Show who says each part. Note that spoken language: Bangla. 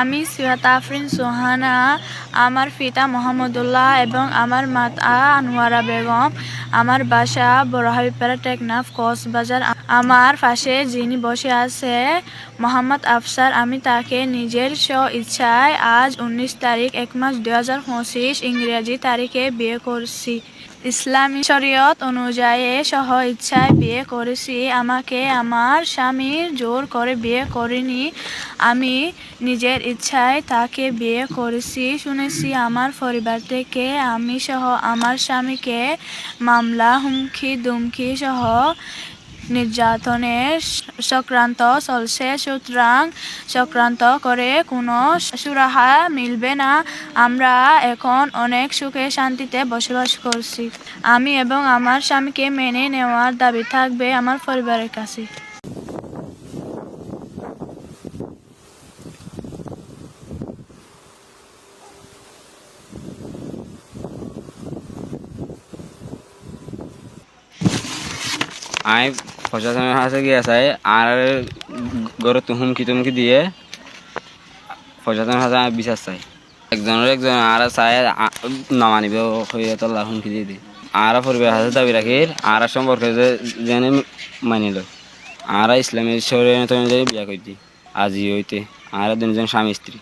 Speaker 1: আমি সিহাত আফরিন সোহানা আমার পিতা মোহাম্মদুল্লাহ এবং আমার মাতা আনোয়ারা বেগম। আমার বাসা বড়হাবিপাড়া টেকনাফ কক্সবাজার। আমার পাশে যিনি বসে আছে মোহাম্মদ আফসার, আমি তাকে নিজের স্ব ইচ্ছায় আজ উনিশ তারিখ এক মাস দুই হাজার পঁচিশ ইংরেজি তারিখে বিয়ে করছি। ইসলামী শরীয়ত অনুযায়ী সহ ইচ্ছায় বিয়ে করেছি। আমাকে আমার স্বামীর জোর করে বিয়ে করিনি। আমি নিজের ইচ্ছায় তাকে বিয়ে করেছি। শুনেছি আমার পরিবার থেকে আমি সহ আমার স্বামীকে মামলা হুমকি, দুমকি সহ নির্যাতনের সক্রান্ত চলছে। সুতরাং চক্রান্ত করে কোনো সুরাহা মিলবে না। আমরা এখন অনেক সুখে শান্তিতে বসবাস করছি। আমি এবং আমার স্বামীকে মেনে নেওয়ার দাবি থাকবে আমার পরিবারের কাছে।
Speaker 2: আমি প্রশাসনের কাছে গিয়ে চাই আর গরু হুমকি তুমকি দিয়ে প্রশাসনের কাছে আমি বিচার চাই। একজনের একজন আর চাই নামানিবে হয়ে তোল্লা হুমকি দিয়ে দিই। আর পরিবার হাতে দাবি রাখি, আর সম্পর্কে যেন মানিল আর ইসলামের শরীর অনুযায়ী বিয়া করছি আজি হইতে। আর দুজন স্বামী স্ত্রী।